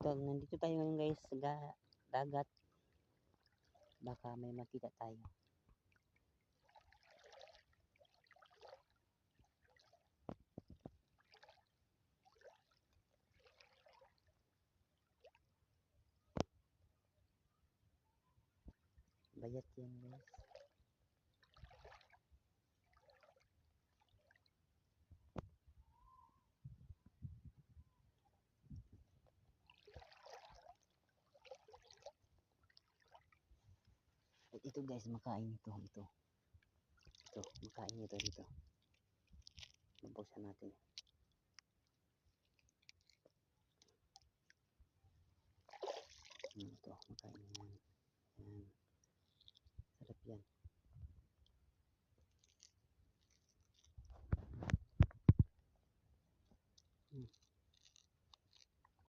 So, nandito tayo ngayon guys sa ga- dagat. Baka may makita tayo. Bayat yan guys. ito guys makain ito ito. Ito makain ito dito. Nabuksan natin. Hmm, ito makain yan. Yan. Sarap yan.